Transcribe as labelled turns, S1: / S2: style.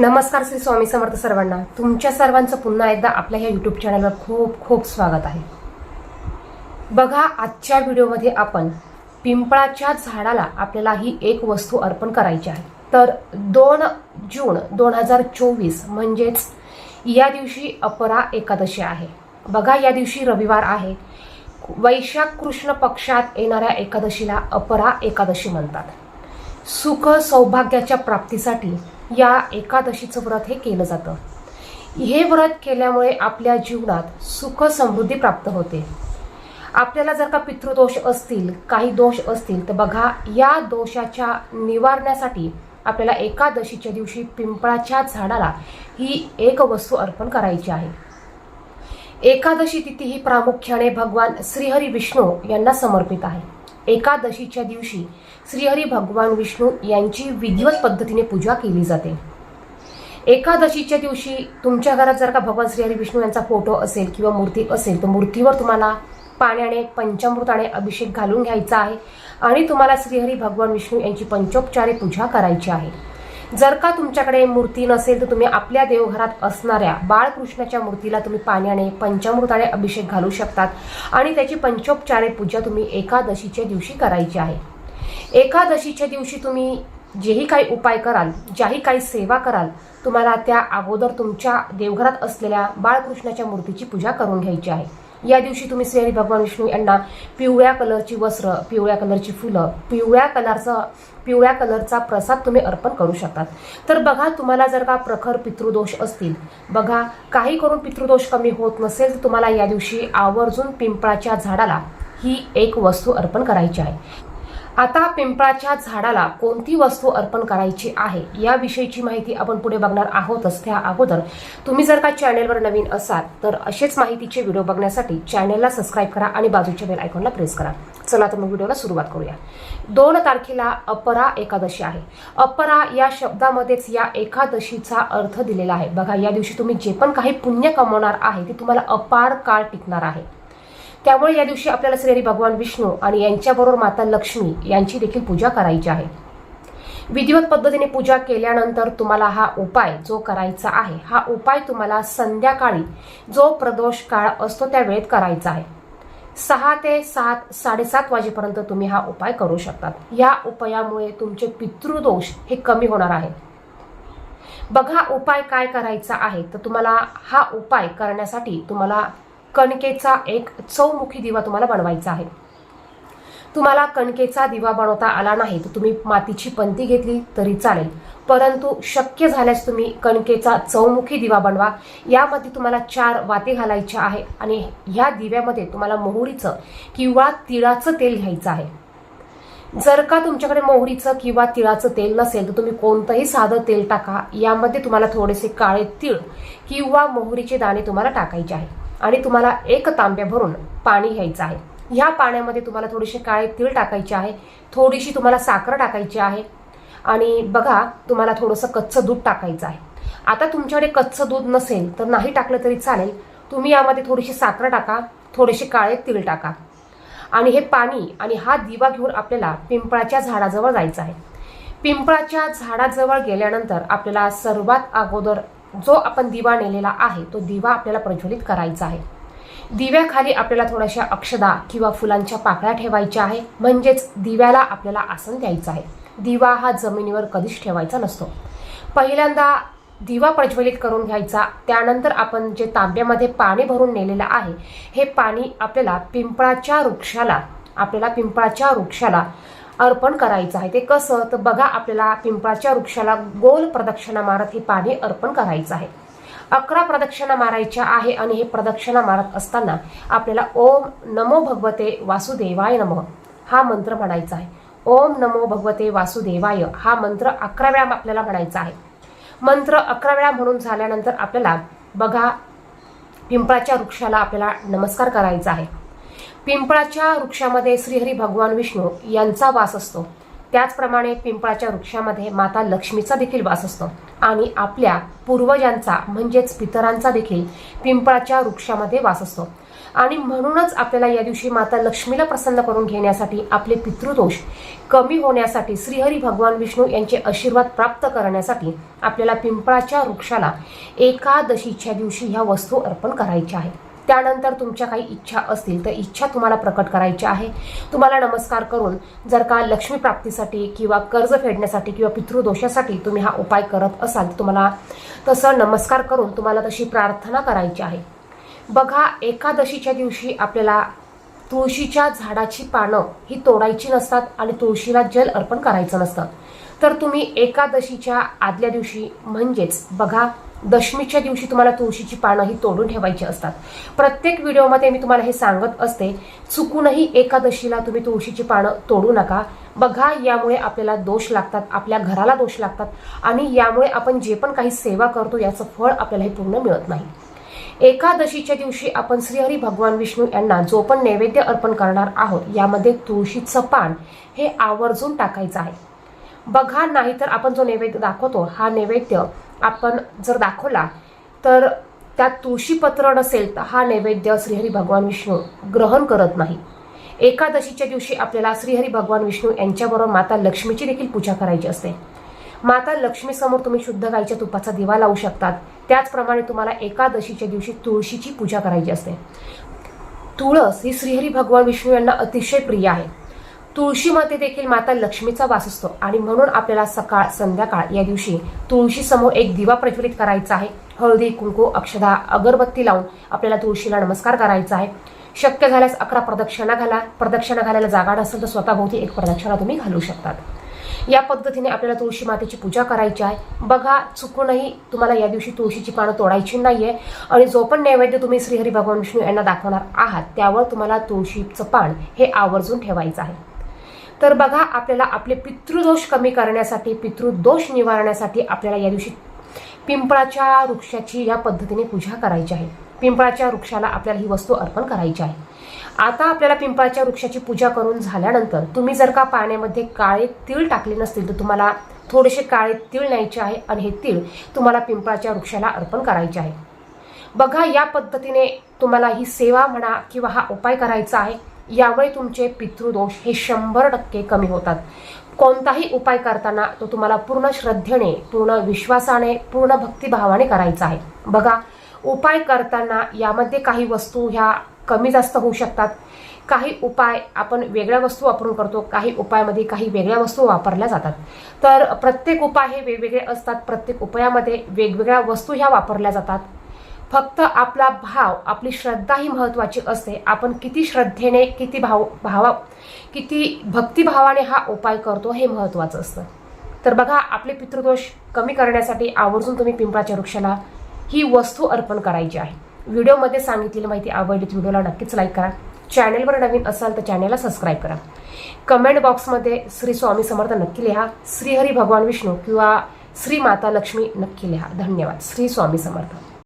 S1: नमस्कार श्री स्वामी समर्थ सर्वांना. तुमच्या सर्वांचं पुन्हा एकदा आपल्या ह्या यूट्यूब चॅनलवर खूप खूप स्वागत आहे. बघा आजच्या व्हिडिओमध्ये आपण पिंपळाच्या झाडाला आपल्याला ही एक वस्तू अर्पण करायची आहे. तर दोन जून दोन हजार चोवीस म्हणजेच या दिवशी अपरा एकादशी आहे. बघा या दिवशी रविवार आहे. वैशाख कृष्ण पक्षात येणाऱ्या एकादशीला अपरा एकादशी म्हणतात. सुख सौभाग्याच्या प्राप्तीसाठी या एकादशीचं व्रत हे केलं जातं. हे व्रत केल्यामुळे आपल्या जीवनात सुख समृद्धी प्राप्त होते. आपल्याला जर का पितृदोष असतील काही दोष असतील तर बघा या दोषाच्या निवारण्यासाठी आपल्याला एकादशीच्या दिवशी पिंपळाच्या झाडाला ही एक वस्तू अर्पण करायची आहे. एकादशी तिथी ही प्रामुख्याने भगवान श्रीहरी विष्णू यांना समर्पित आहे. एकादशीच्या दिवशी श्रीहरी भगवान विष्णू यांची विधिवत पद्धतीने पूजा केली जाते. एकादशीच्या दिवशी तुमच्या घरात जर का भगवान श्रीहरी विष्णू यांचा फोटो असेल किंवा मूर्ती असेल तर मूर्तीवर तुम्हाला पाण्याने पंचामृताने अभिषेक घालून घ्यायचा आहे आणि तुम्हाला श्रीहरी भगवान विष्णू यांची पंचोपचारे पूजा करायची आहे. जर का तुमच्याकडे मूर्ती नसेल तर तुम्ही आपल्या देवघरात असणाऱ्या बाळकृष्णाच्या मूर्तीला तुम्ही पाण्याने पंचामृताने अभिषेक घालू शकतात. आणि त्याची पंचोपचारे पूजा तुम्ही एकादशीच्या दिवशी करायची आहे. एकादशीच्या दिवशी तुम्ही जेही काही उपाय कराल ज्याही काही सेवा कराल तुम्हाला त्या अगोदर तुमच्या देवघरात असलेल्या बाळकृष्णाच्या मूर्तीची पूजा करून घ्यायची आहे. या दिवशी तुम्ही श्री भगवान विष्णू यांना पिवळ्या कलरची वस्त्र पिवळ्या कलरची फुलं पिवळ्या कलरचं पिवळ्या कलरचा प्रसाद तुम्ही अर्पण करू शकतात. तर बघा तुम्हाला जर का प्रखर पितृदोष असतील बघा काही करून पितृदोष कमी होत नसेल तर तुम्हाला या दिवशी आवर्जून पिंपळाच्या झाडाला ही एक वस्तू अर्पण करायची आहे. आता पिंपळाच्या झाडाला कोणती वस्तू अर्पण करायची आहे याविषयीची माहिती आपण पुढे बघणार आहोतच. त्या अगोदर तुम्ही जर का चॅनेलवर नवीन असाल तर असेच माहितीचे व्हिडिओ बघण्यासाठी चॅनेलला सबस्क्राईब करा आणि बाजूच्या बेल आयकॉनला प्रेस करा. चला तर मग व्हिडिओला सुरुवात करूया. दोन तारखेला अपरा एकादशी आहे. अपरा या शब्दामध्येच या एकादशीचा अर्थ दिलेला आहे. बघा या दिवशी तुम्ही जे पण काही पुण्य कमवणार आहे ते तुम्हाला अपार काळ टिकणार आहे. त्यामुळे या दिवशी आपल्याला श्रीहरी भगवान विष्णू आणि यांच्याबरोबर माता लक्ष्मी यांची देखील पूजा करायची आहे. विधिवत पद्धतीने पूजा केल्यानंतर तुम्हाला हा उपाय जो करायचा आहे हा उपाय तुम्हाला संध्याकाळी जो प्रदोष काळ असतो त्या वेळेत करायचा आहे. सहा ते सात साडेसात वाजेपर्यंत तुम्ही हा उपाय करू शकतात. या उपायामुळे तुमचे पितृदोष हे कमी होणार आहे. बघा उपाय काय करायचा आहे तर तुम्हाला हा उपाय करण्यासाठी तुम्हाला कणकेचा एक चौमुखी दिवा तुम्हाला बनवायचा आहे. तुम्हाला कणकेचा दिवा बनवता आला नाही तर तुम्ही मातीची पंती घेतली तरी चालेल. परंतु शक्य झाल्यास तुम्ही कणकेचा चौमुखी दिवा बनवा. यामध्ये तुम्हाला चार वाती घालायच्या आहे आणि ह्या दिव्यामध्ये तुम्हाला मोहरीचं किंवा तिळाचं तेल घ्यायचं आहे. जर का तुमच्याकडे मोहरीचं किंवा तिळाचं तेल नसेल तर तुम्ही कोणतंही साधं तेल टाका. यामध्ये तुम्हाला थोडेसे काळे तीळ किंवा मोहरीचे दाणे तुम्हाला टाकायचे आहे. आणि तुम्हाला एक तांब्या भरून पाणी घ्यायचं आहे. ह्या पाण्यामध्ये तुम्हाला थोडेसे काळे तीळ टाकायचे आहे थोडीशी तुम्हाला साखर टाकायची आहे आणि बघा तुम्हाला थोडंसं कच्चं दूध टाकायचं आहे. आता तुमच्याकडे कच्चं दूध नसेल तर नाही टाकलं तरी चालेल. तुम्ही यामध्ये थोडीशी साखर टाका थोडेसे काळे तीळ टाका. आणि हे पाणी आणि हा दिवा घेऊन आपल्याला पिंपळाच्या झाडाजवळ जायचं आहे. पिंपळाच्या झाडाजवळ गेल्यानंतर आपल्याला सर्वात अगोदर जो आपण दिवा नेलेला आहे तो दिवा आपल्याला प्रज्वलित करायचा आहे. दिव्याखाली आपल्याला थोड्याशा अक्षदा किंवा फुलांच्या पाकळ्या ठेवायच्या आहे म्हणजेच दिव्याला आपल्याला आसन द्यायचं आहे. दिवा हा जमिनीवर कधीच ठेवायचा नसतो. पहिल्यांदा दिवा प्रज्वलित करून घ्यायचा त्यानंतर आपण जे तांब्यामध्ये पाणी भरून नेलेलं आहे हे पाणी आपल्याला पिंपळाच्या वृक्षाला आपल्याला पिंपळाच्या वृक्षाला अर्पण करायचं आहे. ते कसं? तर बघा आपल्याला पिंपळाच्या वृक्षाला गोल प्रदक्षिणा मारत हे पाणी अर्पण करायचं आहे. अकरा प्रदक्षिणा मारायच्या आहे आणि हे प्रदक्षिणा मारत असताना आपल्याला ओम नमो भगवते वासुदेवाय नम हा मंत्र म्हणायचा आहे. ओम नमो भगवते वासुदेवाय हा मंत्र अकरा वेळा आपल्याला म्हणायचा आहे. मंत्र अकरा वेळा म्हणून झाल्यानंतर आपल्याला बघा पिंपळाच्या वृक्षाला आपल्याला नमस्कार करायचा आहे. पिंपळाच्या वृक्षामध्ये श्रीहरी भगवान विष्णू यांचा वास असतो. त्याचप्रमाणे पिंपळाच्या वृक्षामध्ये माता लक्ष्मीचा देखील वास असतो. आणि आपल्या पूर्वजांचा म्हणजेच पितरांचा देखील पिंपळाच्या वृक्षामध्ये वास असतो. आणि म्हणूनच आपल्याला या दिवशी माता लक्ष्मीला प्रसन्न करून घेण्यासाठी आपले पितृदोष कमी होण्यासाठी श्रीहरी भगवान विष्णू यांचे आशीर्वाद प्राप्त करण्यासाठी आपल्याला पिंपळाच्या वृक्षाला एकादशीच्या दिवशी ह्या वस्तू अर्पण करायच्या आहे त्यानंतर तुमच्या काही इच्छा असतील तर इच्छा तुम्हाला प्रकट करायची आहे. तुम्हाला नमस्कार करून जर का लक्ष्मी प्राप्तीसाठी किंवा कर्ज फेडण्यासाठी किंवा पितृदोषासाठी तुम्ही हा उपाय करत असाल तुम्हाला तसं नमस्कार करून तुम्हाला तशी प्रार्थना करायची आहे. बघा एकादशीच्या दिवशी आपल्याला तुळशीच्या झाडाची पानं ही तोडायची नसतात आणि तुळशीला जल अर्पण करायचं नसतं. तर तुम्ही एकादशीच्या आदल्या दिवशी म्हणजेच बघा दशमीच्या दिवशी तुम्हाला तुळशीची पानं ही तोडून ठेवायची असतात. प्रत्येक व्हिडिओमध्ये मी तुम्हाला हे सांगत असते चुकूनही एकादशीला तुम्ही तुळशीची पानं तोडू नका. बघा यामुळे आपल्याला दोष लागतात आपल्या घराला दोष लागतात आणि यामुळे आपण जे पण काही सेवा करतो याचं फळ आपल्याला हे पूर्ण मिळत नाही. एकादशीच्या दिवशी आपण श्रीहरी भगवान विष्णू यांना जो पण नैवेद्य अर्पण करणार आहोत यामध्ये तुळशीचं पान हे आवर्जून टाकायचं आहे. बघा नाहीतर आपण जो नैवेद्य दाखवतो हा नैवेद्य आपण जर दाखवला तर त्यात तुळशीपत्र नसेल तर हा नैवेद्य श्रीहरी भगवान विष्णू ग्रहण करत नाही. एकादशीच्या दिवशी आपल्याला श्रीहरी भगवान विष्णू यांच्याबरोबर माता लक्ष्मीची देखील पूजा करायची असते. माता लक्ष्मीसमोर तुम्ही शुद्ध गाईच्या तुपाचा दिवा लावू शकतात. त्याचप्रमाणे तुम्हाला एकादशीच्या दिवशी तुळशीची पूजा करायची असते. तुळस ही श्रीहरी भगवान विष्णू यांना अतिशय प्रिय आहे. तुळशीमध्ये देखील माता लक्ष्मीचा वास असतो. आणि म्हणून आपल्याला सकाळ संध्याकाळ या दिवशी तुळशी समोर एक दिवा प्रज्वलित करायचा आहे. हळदी कुंकू अक्षदा अगरबत्ती लावून आपल्याला तुळशीला नमस्कार करायचा आहे. शक्य झाल्यास अकरा प्रदक्षिणा घाला. प्रदक्षिणा घालायला जागा नसेल तर स्वतःभोवती एक प्रदक्षिणा तुम्ही घालू शकतात. या पद्धतीने आपल्याला तुळशी मातेची पूजा करायची आहे. बघा चुकूनही तुम्हाला या दिवशी तुळशीची पानं तोडायची नाहीये. आणि जो पण नैवेद्य तुम्ही श्रीहरी भगवान विष्णू यांना दाखवणार आहात त्यावर तुम्हाला तुळशीचं पान हे आवर्जून ठेवायचं आहे. तर बघा आपल्याला आपले पितृदोष कमी करण्यासाठी पितृदोष निवारण्यासाठी आपल्याला या दिवशी पिंपळाच्या वृक्षाची या पद्धतीने पूजा करायची आहे. पिंपळाच्या वृक्षाला आपल्याला ही वस्तू अर्पण करायची आहे. आता आपल्याला पिंपळाच्या वृक्षाची पूजा करून झाल्यानंतर तुम्ही जर का पाण्यामध्ये काळे तीळ टाकले नसतील तर तुम्हाला थोडेसे काळे तीळ न्यायचे आहे आणि हे तीळ तुम्हाला पिंपळाच्या वृक्षाला अर्पण करायचे आहे. बघा या पद्धतीने तुम्हाला ही सेवा म्हणा किंवा हा उपाय करायचा आहे. यामुळे तुमचे पितृदोष हे शंभर टक्के कमी होतात. कोणताही उपाय करताना तो तुम्हाला पूर्ण श्रद्धेने पूर्ण विश्वासाने पूर्ण भक्तिभावाने करायचा आहे. बघा उपाय करताना यामध्ये काही वस्तू ह्या कमी जास्त होऊ शकतात. काही उपाय आपण वेगळ्या वस्तू वापरून करतो काही उपायामध्ये काही वेगळ्या वस्तू वापरल्या जातात. तर प्रत्येक उपाय हे वेगवेगळे असतात प्रत्येक उपायामध्ये वेगवेगळ्या वस्तू ह्या वापरल्या जातात. फक्त आपला भाव आपली श्रद्धा ही महत्त्वाची असते. आपण किती श्रद्धेने किती भाव भावा किती भक्तिभावाने हा उपाय करतो हे महत्त्वाचं असतं. तर बघा आपले पितृदोष कमी करण्यासाठी आवर्जून तुम्ही पिंपळाच्या वृक्षाला ही वस्तू अर्पण करायची आहे. व्हिडिओमध्ये सांगितलेली माहिती आवडली व्हिडिओला नक्कीच लाईक करा. चॅनेलवर नवीन असाल तर चॅनेलला सबस्क्राईब करा. कमेंट बॉक्समध्ये श्री स्वामी समर्थ नक्की लिहा श्रीहरी भगवान विष्णू किंवा श्री माता लक्ष्मी नक्की लिहा. धन्यवाद. श्री स्वामी समर्थ.